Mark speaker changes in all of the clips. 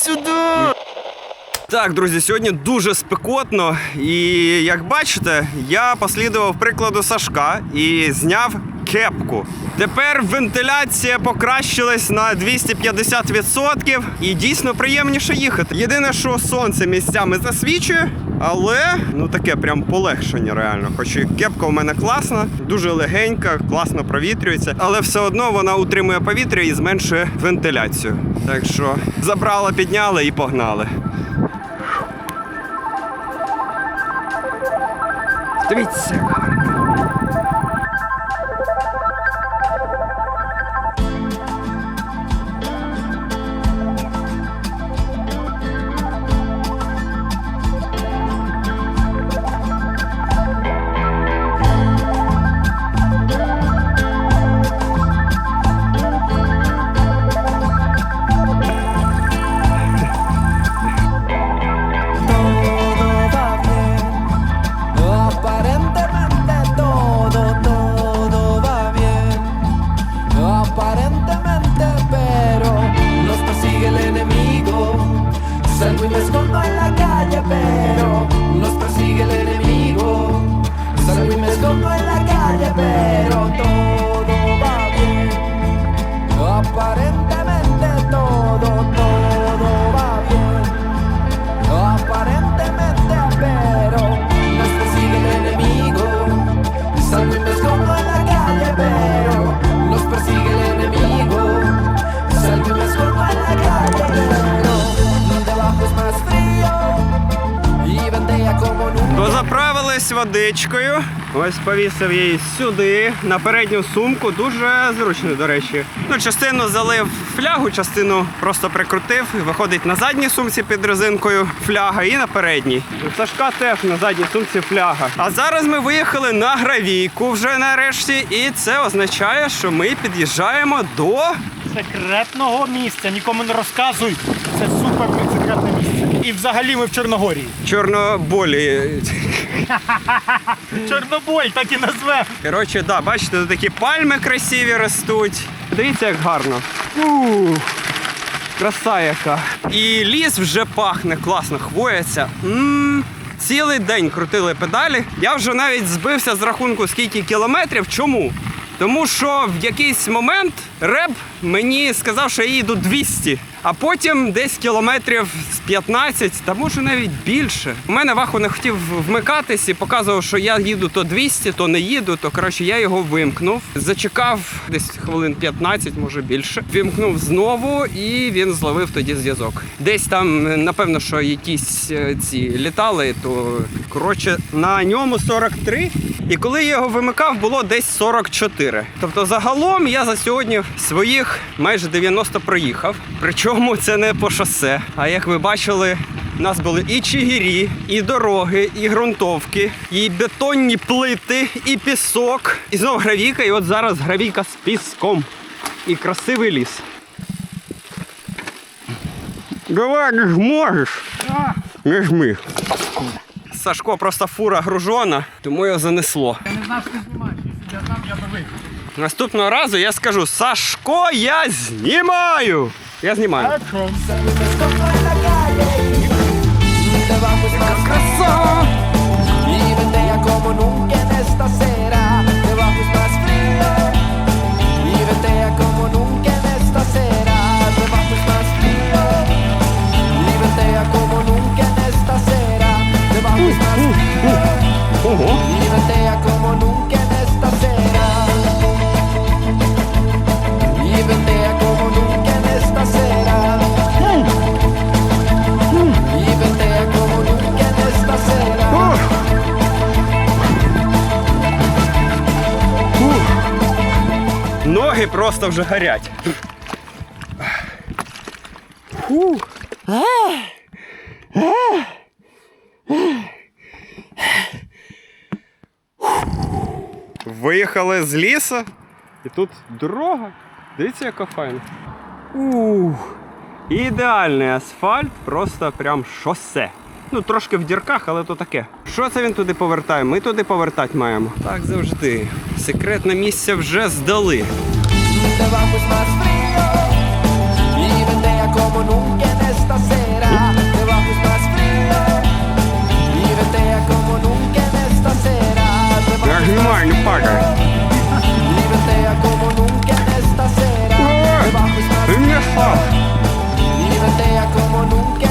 Speaker 1: сюди!
Speaker 2: Так, друзі, сьогодні дуже спекотно, і як бачите, я послідував прикладу Сашка і зняв кепку. Тепер вентиляція покращилась на 250% і дійсно приємніше їхати. Єдине, що сонце місцями засвічує, але ну таке прям полегшення реально. Хоч і кепка у мене класна, дуже легенька, класно провітрюється, але все одно вона утримує повітря і зменшує вентиляцію. Так що забрала, підняли і погнали. Дивіться. Водичкою. Ось повісив її сюди, на передню сумку. Дуже зручно, до речі. Ну, частину залив флягу, частину просто прикрутив. Виходить на задній сумці під резинкою фляга і на передній. Сашка теж на задній сумці фляга. А зараз ми виїхали на гравійку вже нарешті, і це означає, що ми під'їжджаємо до
Speaker 1: Секретного місця, нікому не розказуй. Це супер секретне місце. І взагалі ми в Чорногорії.
Speaker 2: Чорноболі.
Speaker 1: Чорноболь, так і назвемо.
Speaker 2: Коротше, да, бачите, тут такі пальми красиві ростуть. Дивіться, як гарно. Ух, краса яка. І ліс вже пахне, класно хвояться. Цілий день крутили педалі. Я вже навіть збився з рахунку, скільки кілометрів. Чому? Тому що в якийсь момент реп мені сказав, що я їду 200, а потім десь кілометрів з 15, та може навіть більше. У мене ваху не хотів вмикатись і показував, що я їду то 200, то не їду. То коротше я його вимкнув. Зачекав десь хвилин 15, може більше. Вимкнув знову, і він зловив тоді зв'язок. Десь там, напевно, що якісь е, ці літали, то коротше на ньому 43. І коли я його вимикав, було десь 44. Тобто, загалом я за сьогодні своїх майже 90 проїхав. Причому це не по шосе. А як ви бачили, у нас були і чигирі, і дороги, і ґрунтовки, і бетонні плити, і пісок, і знову гравійка. І от зараз гравійка з піском. І красивий ліс. Давай, не зможеш. Не жми. Сашко просто фура гружона, тому його занесло.
Speaker 1: Я не знав, що знімаєш. Я знав, я би вийшов.
Speaker 2: Наступного разу я скажу: Сашко, я знімаю! Я знімаю.
Speaker 1: Так
Speaker 2: просто вже горять. Фу. Виїхали з лісу, і тут дорога. Дивіться, яка файна. Ух. Ідеальний асфальт, просто прям шосе. Ну, трошки в дірках, але то таке. Що це він туди повертає? Ми туди повертати маємо. Так завжди. Секретне місце вже здали.
Speaker 3: vamos más frío y vendea como nunca en esta acera. Te vamos más frío y vendea como nunca en esta acera. Te
Speaker 2: vamos
Speaker 3: más
Speaker 2: frío
Speaker 3: y vendea como nunca en esta acera. Te vamos más
Speaker 2: frío
Speaker 3: y vendea como nunca.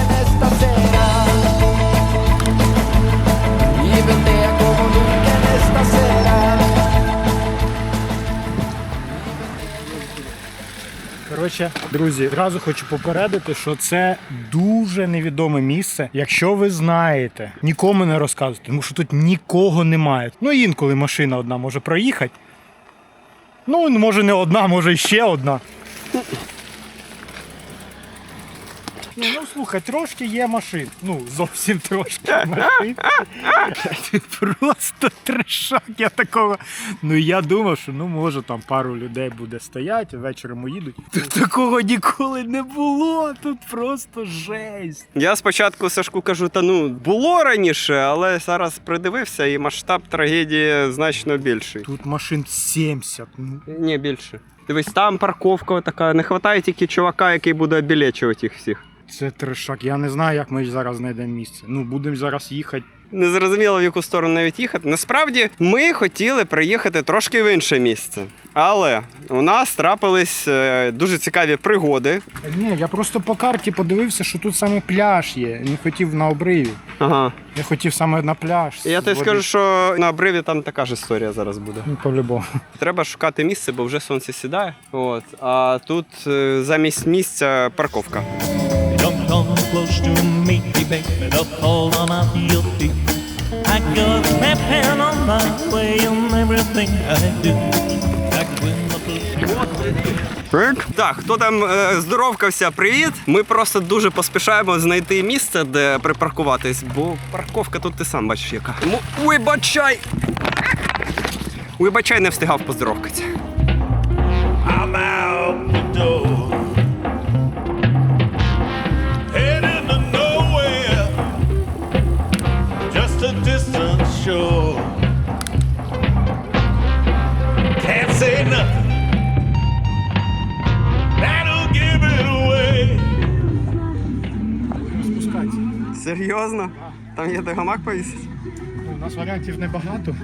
Speaker 1: Коротше, друзі, одразу хочу попередити, що це дуже невідоме місце. Якщо ви знаєте, нікому не розказуйте, тому що тут нікого немає. Ну інколи машина одна може проїхати. Ну, може не одна, може ще одна. Ні, ну слухай, трошки є машин. Ну, зовсім трошки машин. Просто трешак, я такого. Ну я думав, що ну може там пару людей буде стояти, вечором уїдуть. Тут такого ніколи не було. Тут просто жесть.
Speaker 2: Я спочатку Сашку кажу, та ну було раніше, але зараз придивився і масштаб трагедії значно більший.
Speaker 1: Тут машин 70. Ну,
Speaker 2: Ні, більше. Дивись, там парковка така, не вистачає тільки чувака, який буде обілечувати їх всіх.
Speaker 1: Це трешак. Я не знаю, як ми зараз знайдемо місце. Ну, будемо зараз їхати.
Speaker 2: Не зрозуміло, в яку сторону навіть їхати. Насправді, ми хотіли приїхати трошки в інше місце. Але у нас трапились е, дуже цікаві пригоди.
Speaker 1: Ні, я просто по карті подивився, що тут саме пляж є. Не хотів на обриві.
Speaker 2: Ага.
Speaker 1: Я хотів саме на пляж.
Speaker 2: Я тобі скажу, що на обриві там така ж історія зараз буде.
Speaker 1: Ну, по-любому.
Speaker 2: Треба шукати місце, бо вже сонце сідає. От. А тут е, замість місця парковка.
Speaker 4: Close to me, baby. Don't hold on out your feet. I go stepping on my way in everything I do.
Speaker 2: Так, хто там е, здоровкався, привіт. Ми просто дуже поспішаємо знайти місце, де припаркуватись, бо парковка тут ти сам бачиш яка. Тому вибачай! Вибачай, не встигав поздоровкатися. Серйозно? Там є де гамак повісить?
Speaker 1: Ну, У нас варіантів небагато.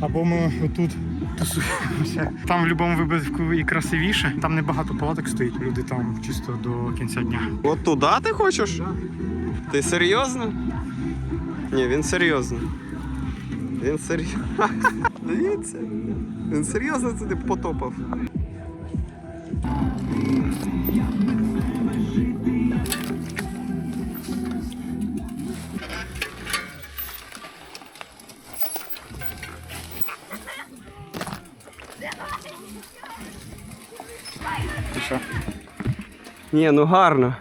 Speaker 1: Або ми отут тусуємося. Там в будь-якому випадку і красивіше. Там небагато палаток стоїть. Люди там чисто до кінця дня.
Speaker 2: От туди ти хочеш? Ти серйозно? Ні, він серйозно. Він серйозно. Дивіться. Він серйозно туди потопав.
Speaker 1: Ти що?
Speaker 2: Ні, ну гарно.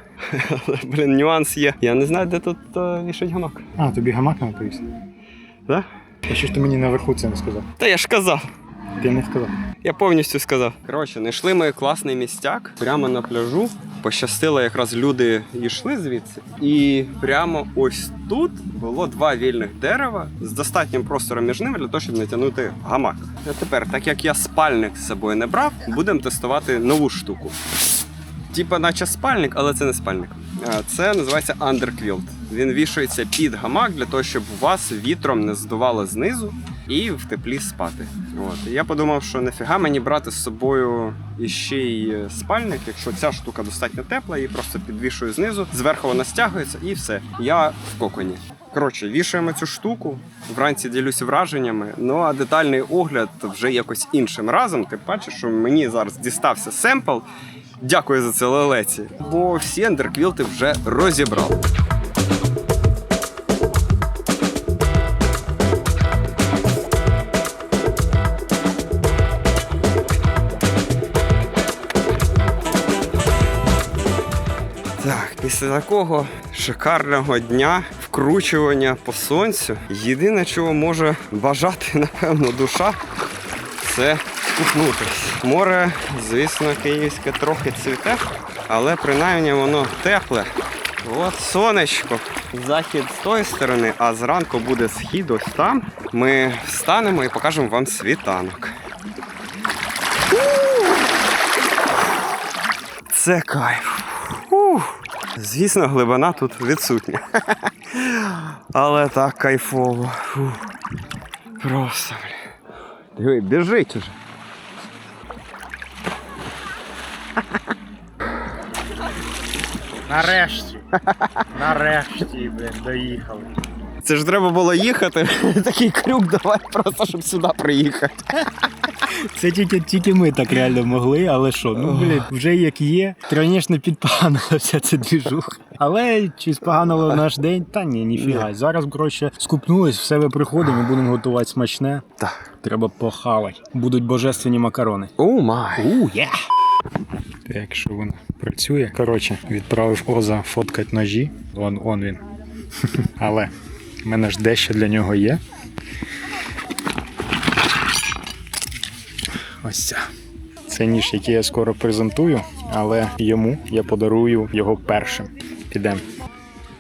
Speaker 2: Але, блін, нюанс є. Я не знаю, де тут е, вішать гамак.
Speaker 1: А, тобі гамак не повісти.
Speaker 2: Да?
Speaker 1: А що ж ти мені наверху це не сказав?
Speaker 2: Та я ж казав.
Speaker 1: Ти не сказав.
Speaker 2: Я повністю сказав. Коротше, знайшли ми класний містяк прямо на пляжу. Пощастило, якраз люди йшли звідси. І прямо ось тут було два вільних дерева з достатнім простором між ними для того, щоб натягнути гамак. А тепер, так як я спальник з собою не брав, будемо тестувати нову штуку. Типа, наче спальник, але це не спальник. Це називається underquilt. Він вішається під гамак для того, щоб вас вітром не здувало знизу і в теплі спати. От. Я подумав, що нафіга мені брати з собою іще й спальник, якщо ця штука достатньо тепла, її просто підвішую знизу, зверху вона стягується і все. Я в коконі. Коротше, вішаємо цю штуку. Вранці ділюся враженнями. Ну а детальний огляд вже якось іншим разом. Ти бачиш, що мені зараз дістався семпл. Дякую за це лелеці. Бо всі андерквілти вже розібрали. Після такого шикарного дня вкручування по сонцю, єдине, чого може бажати, напевно, душа, це купнутись. Море, звісно, київське трохи цвіте, але принаймні воно тепле. От сонечко. Захід з тої сторони, а зранку буде схід ось там. Ми встанемо і покажемо вам світанок. Це кайф. Ух. Звісно, глибина тут відсутня. Але так кайфово. Фу. Просто, блін. Диви, біжить уже.
Speaker 1: Нарешті. Нарешті, блін, доїхали.
Speaker 2: Це ж треба було їхати. Такий крюк давай просто, щоб сюди приїхати.
Speaker 1: Це тільки, тільки ми так реально могли, але що, ну блін, вже як є. Звісно, підпоганила вся ця двіжуха. Але чи споганило наш день? Та ні, ніфіга. Зараз коротше скупнулись, в себе приходимо будемо готувати смачне.
Speaker 2: Так.
Speaker 1: Треба похавати. Будуть божественні макарони.
Speaker 2: О май.
Speaker 1: У, є! Так, що воно працює. Коротше, відправив Оза фоткати ножі. Вон, он він. Але в мене ж дещо для нього є. Ця. Це ніж, який я скоро презентую, але йому я подарую його першим. Підемо.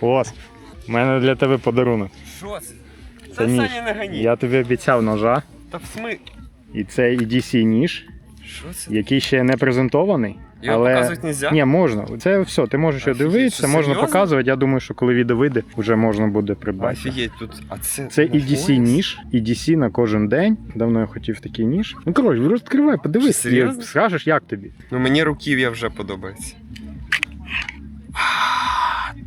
Speaker 1: Ось, в мене для тебе подарунок.
Speaker 2: Що це?
Speaker 1: Це ніж.
Speaker 2: не гані.
Speaker 1: Я тобі обіцяв ножа,
Speaker 2: Та в смі...
Speaker 1: і це EDC ніж,
Speaker 2: Що це?
Speaker 1: який ще не презентований.
Speaker 2: Його
Speaker 1: але...
Speaker 2: показувати нельзя?
Speaker 1: Ні, можна. Це все, ти можеш його дивитися, можна
Speaker 2: серйозно?
Speaker 1: показувати. Я думаю, що коли відео вийде, вже можна буде придбати.
Speaker 2: Офігеть, тут. А це.
Speaker 1: Це EDC
Speaker 2: пояс?
Speaker 1: ніж, EDC на кожен день. Давно я хотів такий ніж. Ну коротше, розкривай, подивись, і скажеш, як тобі.
Speaker 2: Ну мені руків'я вже подобається.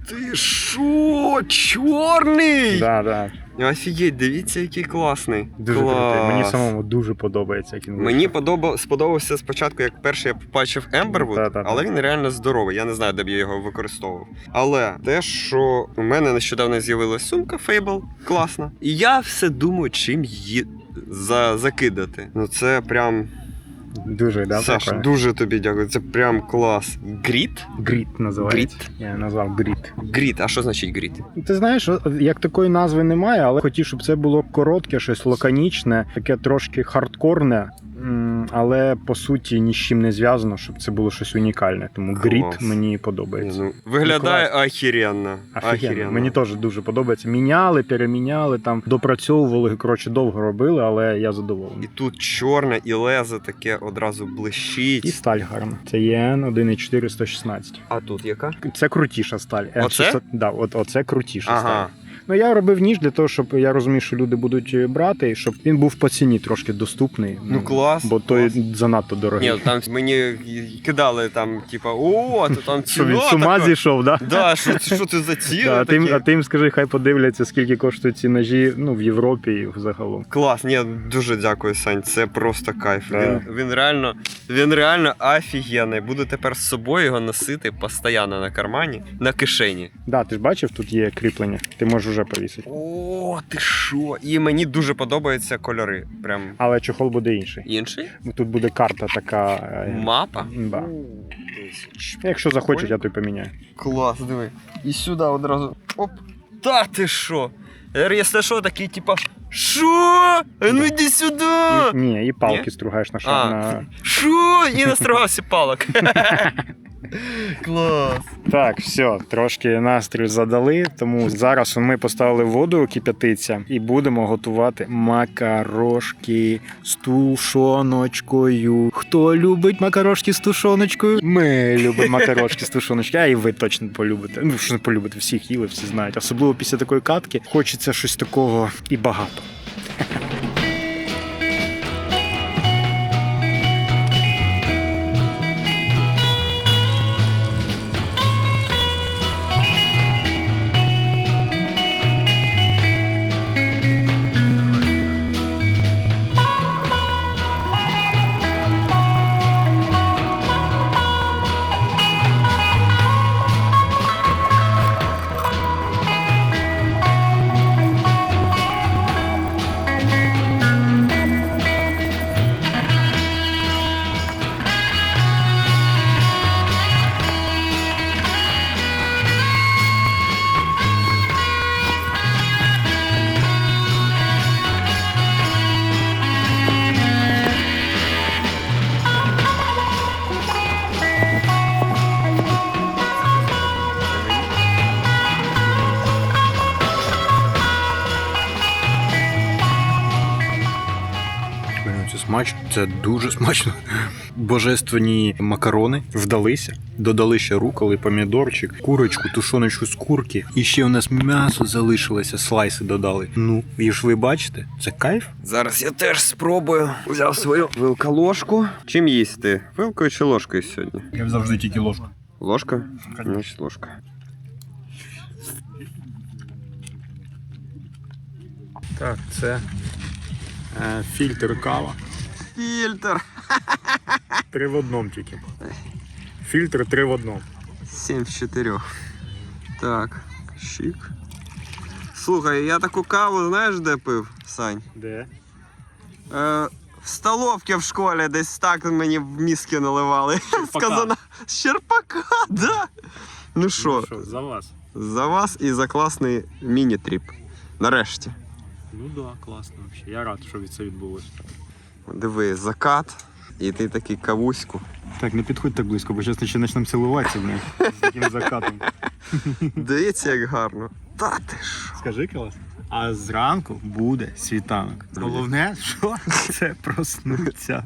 Speaker 2: Ти що, чорний?
Speaker 1: Да, да.
Speaker 2: Офігеть, дивіться, який класний.
Speaker 1: Дуже
Speaker 2: Клас.
Speaker 1: крутий. Мені самому дуже подобається, як він
Speaker 2: Мені
Speaker 1: подобав,
Speaker 2: подоба... сподобався спочатку, як перший я побачив Ембервуд,
Speaker 1: Та-та-та.
Speaker 2: але він реально здоровий. Я не знаю, де б я його використовував. Але те, що у мене нещодавно з'явилася сумка Fable, класна. І я все думаю, чим її за... закидати. Ну це прям.
Speaker 1: Дуже, да,
Speaker 2: Саш,
Speaker 1: прикольно.
Speaker 2: дуже тобі дякую. Це прям клас. Гріт?
Speaker 1: Гріт називається. Я назвав гріт.
Speaker 2: Гріт, а що значить гріт?
Speaker 1: Ти знаєш, як такої назви немає, але хотів, щоб це було коротке, щось лаконічне, таке трошки хардкорне, але по суті ні з чим не зв'язано, щоб це було щось унікальне. Тому гріт мені подобається.
Speaker 2: Ну, виглядає.
Speaker 1: Офігенно. Мені теж дуже подобається. Міняли, переміняли, там допрацьовували, коротше, довго робили, але я задоволений.
Speaker 2: І тут чорне і лезо таке одразу блищить.
Speaker 1: І сталь гарна. Це ЄН 1.4 116.
Speaker 2: А тут яка?
Speaker 1: Це крутіша сталь.
Speaker 2: Оце?
Speaker 1: Да, от, оце крутіша
Speaker 2: Ага.
Speaker 1: сталь. Ну я робив ніж для того, щоб я розумів, що люди будуть брати, і щоб він був по ціні трошки доступний.
Speaker 2: Ну клас.
Speaker 1: Бо той
Speaker 2: клас.
Speaker 1: занадто дорогий.
Speaker 2: Ні, там мені кидали там, типа, о, то там
Speaker 1: що він з ума зійшов, да?
Speaker 2: Да, що, що це за ціни
Speaker 1: Да, ти,
Speaker 2: такі?
Speaker 1: а ти їм скажи, хай подивляться, скільки коштують ці ножі ну, в Європі і загалом.
Speaker 2: Клас, ні, дуже дякую, Сань. Це просто кайф.
Speaker 1: Да.
Speaker 2: Він, він реально, він реально офігенний. Буду тепер з собою його носити постійно на кармані, на кишені.
Speaker 1: Да, ти ж бачив, тут є кріплення, ти можеш вже повісити.
Speaker 2: О, ти що? І мені дуже подобаються кольори. Прям
Speaker 1: Але чохол буде інший.
Speaker 2: інший.
Speaker 1: Тут буде карта така. е,
Speaker 2: Мапа.
Speaker 1: Да.
Speaker 2: О.
Speaker 1: Якщо захочуть, я то й поміняю.
Speaker 2: Клас, диви. І сюди одразу. Оп. Та ти що? Я, Якщо що, такий, типа. Що? А ну йди сюди!
Speaker 1: Ні, і палки
Speaker 2: Ні?
Speaker 1: стругаєш на на.
Speaker 2: Що? І настрогався палок. Клас.
Speaker 1: Так, все, трошки настрій задали, тому зараз ми поставили воду кип'ятиться і будемо готувати макарошки з тушоночкою. Хто любить макарошки з тушоночкою? Ми любимо макарошки з тушоночкою, а і ви точно полюбите. Ну, що не полюбите, всіх їли, всі знають. Особливо після такої катки хочеться щось такого і багато. Смачно, це дуже смачно. Божественні макарони вдалися. Додали ще руколи, помідорчик, курочку, тушоночку з курки. І ще у нас м'ясо залишилося, слайси додали. Ну, і ж ви бачите, це кайф.
Speaker 2: Зараз я теж спробую. Взяв свою вилка-ложку. Чим їсти? Вилкою чи ложкою сьогодні?
Speaker 1: Я завжди тільки ложку.
Speaker 2: Ложка? Значить, ложка.
Speaker 1: Так, це е, фільтр кава.
Speaker 2: Фільтр.
Speaker 1: Три в одному тільки. Фільтр три в одному.
Speaker 2: 7 з 4. Так, щик. Слухай, я таку каву, знаєш, де пив, Сань?
Speaker 1: Де?
Speaker 2: Е, в столовці в школі десь так мені в мізки наливали. Сказано, з черпака, да. Ну що,
Speaker 1: Що, за вас?
Speaker 2: за вас і за класний міні-тріп. Нарешті.
Speaker 1: Ну да, класно взагалі. Я рад, що це відбулося.
Speaker 2: Диви, закат, і ти такий кавуську.
Speaker 1: Так, не підходь так близько, бо зараз ще почнемо цілуватися в неї з таким закатом.
Speaker 2: Дивіться, як гарно. Та ти що?
Speaker 1: Скажи клас. А зранку буде світанок. Головне, що це проснуться.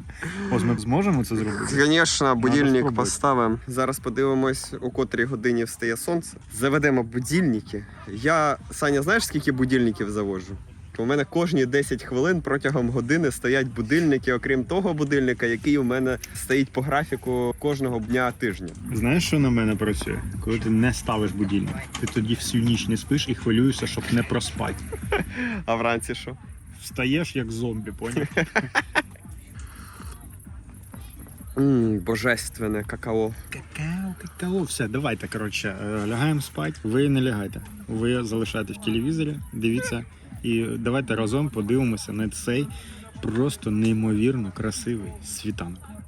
Speaker 1: Ось ми зможемо це зробити?
Speaker 2: Звісно, будильник поставимо. Зараз подивимось, у котрій годині встає сонце. Заведемо будильники. Я, Саня, знаєш, скільки будильників заводжу? У мене кожні 10 хвилин протягом години стоять будильники, окрім того будильника, який у мене стоїть по графіку кожного дня тижня.
Speaker 1: Знаєш, що на мене працює? Коли ти не ставиш будильник, ти тоді всю ніч не спиш і хвилюєшся, щоб не проспати.
Speaker 2: А вранці що?
Speaker 1: Встаєш як зомбі, поняв?
Speaker 2: Ммм, божественне какао.
Speaker 1: Какао, какао. Все, давайте, коротше, е, лягаємо спати. Ви не лягайте. Ви залишаєте в телевізорі, дивіться. І давайте разом подивимося на цей просто неймовірно красивий світанок.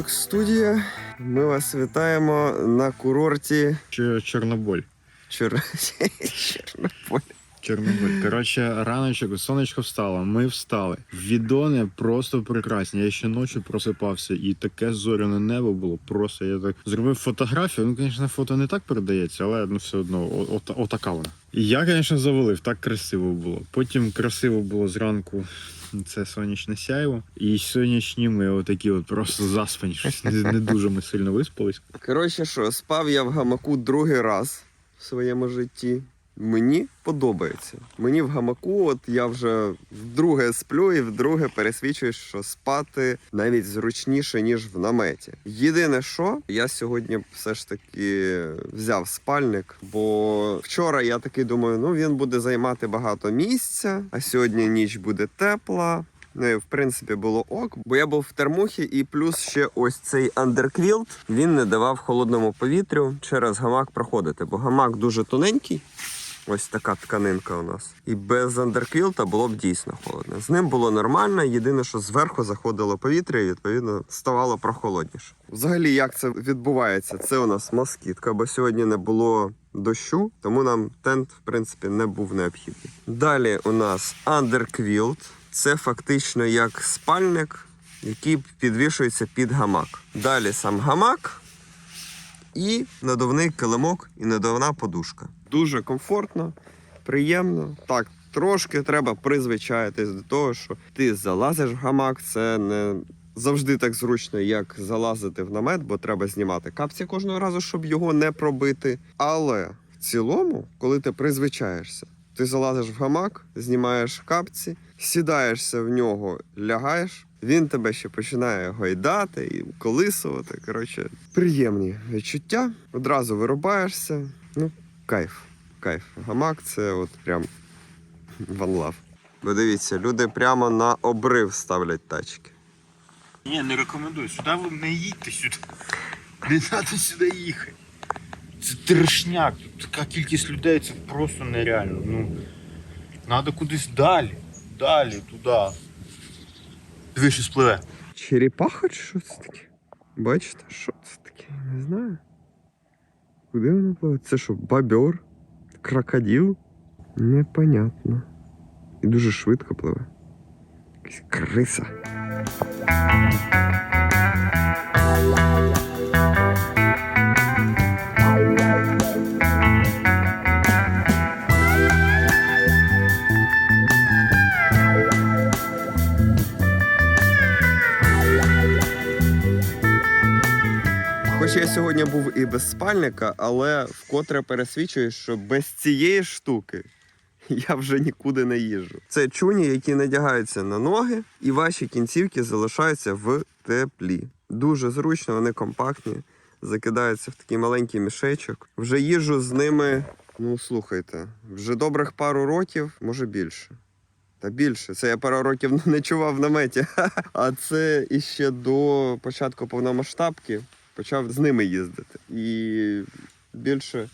Speaker 2: Добрий студія. Ми вас вітаємо на курорті
Speaker 1: Чи Чорнобиль?
Speaker 2: Чор... Чорнополь.
Speaker 1: Чорнобиль. Коротше, раночок, сонечко встало, ми встали. Відони просто прекрасні. Я ще ночі просипався, і таке зоряне небо було. Просто я так зробив фотографію. Ну, звісно, фото не так передається, але ну все одно, о- от, отака вона. І я, звісно, завалив, так красиво було. Потім красиво було зранку. Це сонячне сяйво. І сонячні ми отакі от просто заспані. Щось не, не дуже ми сильно виспались.
Speaker 2: Коротше, що, спав я в гамаку другий раз в своєму житті. Мені подобається. Мені в гамаку, от я вже вдруге сплю і вдруге пересвідчую, що спати навіть зручніше, ніж в наметі. Єдине, що я сьогодні все ж таки взяв спальник, бо вчора я таки думаю, ну він буде займати багато місця, а сьогодні ніч буде тепла. Ну і в принципі було ок, бо я був в термухі, і плюс ще ось цей андерквілт він не давав холодному повітрю через гамак проходити, бо гамак дуже тоненький. Ось така тканинка у нас. І без андерквілта було б дійсно холодно. З ним було нормально, єдине, що зверху заходило повітря, і відповідно ставало прохолодніше. Взагалі, як це відбувається? Це у нас москітка, бо сьогодні не було дощу, тому нам тент, в принципі, не був необхідний. Далі у нас андерквілт. Це фактично як спальник, який підвішується під гамак. Далі сам гамак і надувний килимок і надувна подушка. Дуже комфортно, приємно. Так, трошки треба призвичаїтись до того, що ти залазиш в гамак, це не завжди так зручно, як залазити в намет, бо треба знімати капці кожного разу, щоб його не пробити. Але в цілому, коли ти призвичаєшся, ти залазиш в гамак, знімаєш капці, сідаєшся в нього, лягаєш. Він тебе ще починає гойдати і колисувати. Коротше, приємні відчуття. Одразу вирубаєшся. Ну, кайф. Кайф. Гамак це от прям one love. Бо дивіться, люди прямо на обрив ставлять тачки.
Speaker 1: Ні, не рекомендую. Сюди ви не їдьте сюди. Не треба сюди їхати. Це трешняк. Тут така кількість людей, це просто нереально. Ну, треба кудись далі. Далі, туди. Диви, що спливе.
Speaker 2: Черепаха чи що це таке? Бачите, що це таке? Не знаю. Куди воно пливе? Це що, бобер? Крокодил? Непонятно. І дуже швидко пливе. Якась криса. Сьогодні був і без спальника, але вкотре пересвідчую, що без цієї штуки я вже нікуди не їжджу. Це чуні, які надягаються на ноги, і ваші кінцівки залишаються в теплі. Дуже зручно, вони компактні, закидаються в такий маленький мішечок. Вже їжджу з ними, ну слухайте, вже добрих пару років, може більше. Та більше. Це я пару років не чував в наметі. А це іще до початку повномасштабки почав з ними їздити. І більше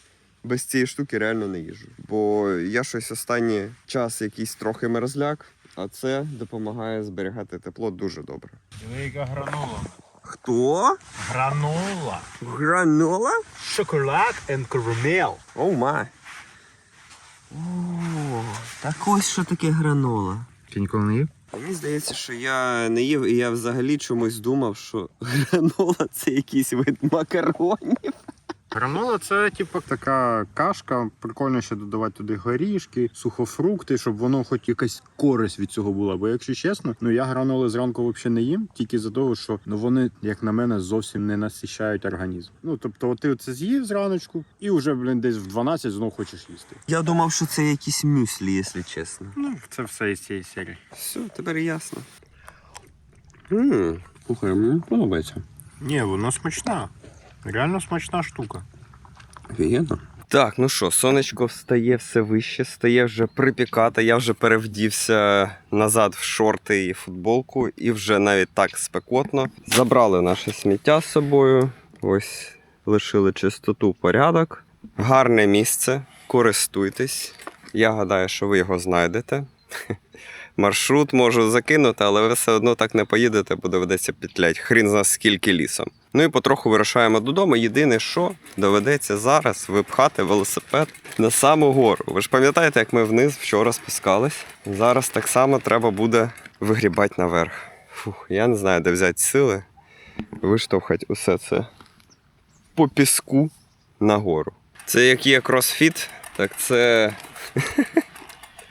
Speaker 2: без цієї штуки реально не їжджу. Бо я щось останній час якийсь трохи мерзляк, а це допомагає зберігати тепло дуже добре.
Speaker 1: Диви, яка гранола.
Speaker 2: Хто?
Speaker 1: Гранола.
Speaker 2: Гранола?
Speaker 1: Шоколад і карамель.
Speaker 2: Оу май. О, так ось що таке гранола.
Speaker 1: Ти ніколи не їв?
Speaker 2: Мені здається, що я не їв, і я взагалі чомусь думав, що гранола це якийсь вид макаронів.
Speaker 1: Гранола це типу така кашка. Прикольно ще додавати туди горішки, сухофрукти, щоб воно хоч якась користь від цього була. Бо якщо чесно, ну я граноли зранку взагалі не їм, тільки за того, що ну вони, як на мене, зовсім не насищають організм. Ну тобто, от ти це з'їв зраночку, і вже блін десь в 12 знов хочеш їсти.
Speaker 2: Я думав, що це якісь мюслі, якщо чесно.
Speaker 1: Ну це все із цієї серії.
Speaker 2: Все, тепер ясно. Ммм, слухай, мені подобається.
Speaker 1: Ні, воно смачна. Реально смачна штука.
Speaker 2: Офігенно. Так, ну що, сонечко встає все вище, стає вже припікати. Я вже перевдівся назад в шорти і футболку, і вже навіть так спекотно. Забрали наше сміття з собою. Ось лишили чистоту, порядок. Гарне місце. Користуйтесь. Я гадаю, що ви його знайдете. Маршрут можу закинути, але ви все одно так не поїдете, бо доведеться петлять. Хрін зна скільки лісом. Ну і потроху вирушаємо додому. Єдине, що доведеться зараз випхати велосипед на саму гору. Ви ж пам'ятаєте, як ми вниз вчора спускались? Зараз так само треба буде вигрібати наверх. Фух, я не знаю, де взяти сили виштовхати усе це по піску нагору. Це як є кросфіт, так це.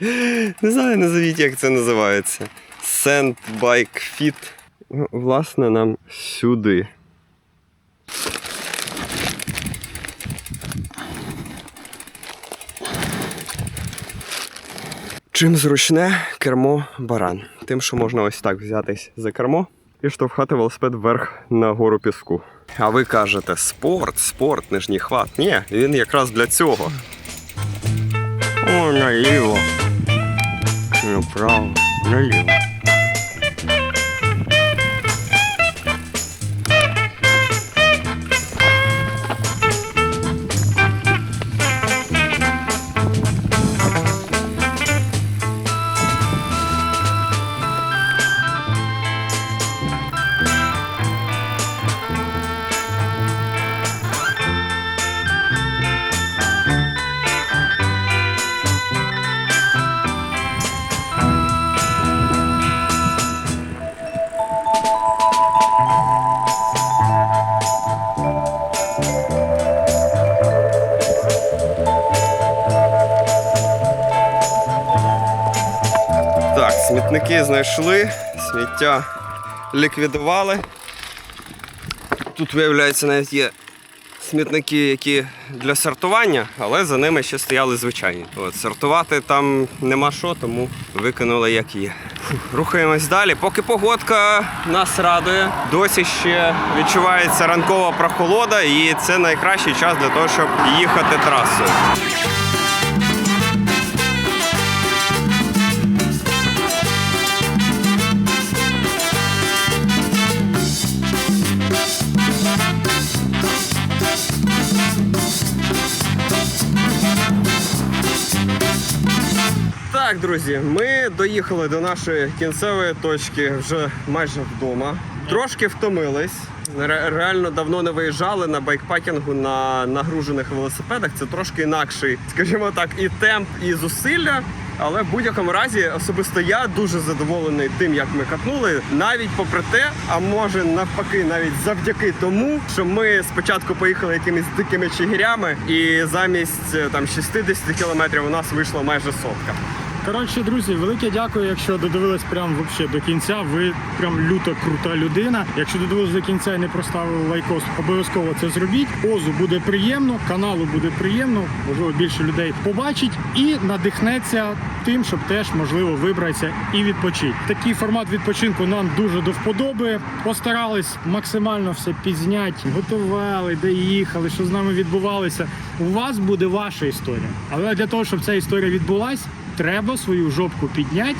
Speaker 2: Не знаю, назовіть, як це називається. Sandbike Fit. Ну, власне, нам сюди. Чим зручне кермо баран. Тим, що можна ось так взятись за кермо і штовхати велосипед вверх на гору піску. А ви кажете, спорт, спорт, нижній хват. Ні, він якраз для цього. О, наліво. Направо, наліво. Так, смітники знайшли, сміття ліквідували. Тут, виявляється, навіть є смітники, які для сортування, але за ними ще стояли звичайні. От, сортувати там нема що, тому викинули як є. Рухаємось далі. Поки погодка нас радує, досі ще відчувається ранкова прохолода, і це найкращий час для того, щоб їхати трасою. Так, друзі, ми доїхали до нашої кінцевої точки вже майже вдома. Трошки втомились. Ре- Реально давно не виїжджали на байкпакінгу на нагружених велосипедах. Це трошки інакший, скажімо так, і темп, і зусилля. Але в будь-якому разі особисто я дуже задоволений тим, як ми катнули, навіть попри те, а може навпаки, навіть завдяки тому, що ми спочатку поїхали якимись дикими чигирями, і замість е, там 60 кілометрів у нас вийшло майже сотка.
Speaker 1: Коротше, друзі, велике дякую, якщо додивились прям вообще до кінця. Ви прям люто крута людина. Якщо додивились до кінця і не проставили лайкос, обов'язково це зробіть. Озу буде приємно, каналу буде приємно, можливо, більше людей побачить і надихнеться тим, щоб теж можливо вибратися і відпочити. Такий формат відпочинку нам дуже до вподоби. Постарались максимально все підзняти, готували, де їхали, що з нами відбувалося. У вас буде ваша історія. Але для того, щоб ця історія відбулась, треба свою жопку підняти,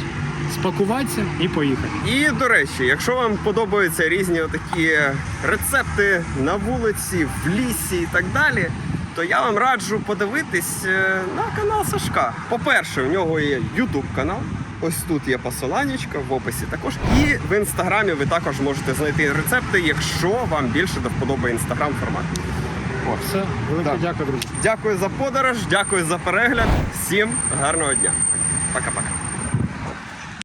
Speaker 1: спакуватися і поїхати.
Speaker 2: І до речі, якщо вам подобаються різні такі рецепти на вулиці, в лісі і так далі, то я вам раджу подивитись е, на канал Сашка. По-перше, у нього є YouTube канал. Ось тут є посиланнячка в описі також. І в інстаграмі ви також можете знайти рецепти, якщо вам більше до вподоби інстаграм формат. От.
Speaker 1: Все, велике
Speaker 2: Так.
Speaker 1: дякую, друзі.
Speaker 2: Дякую за подорож, дякую за перегляд. Всім гарного дня. Пока-пока.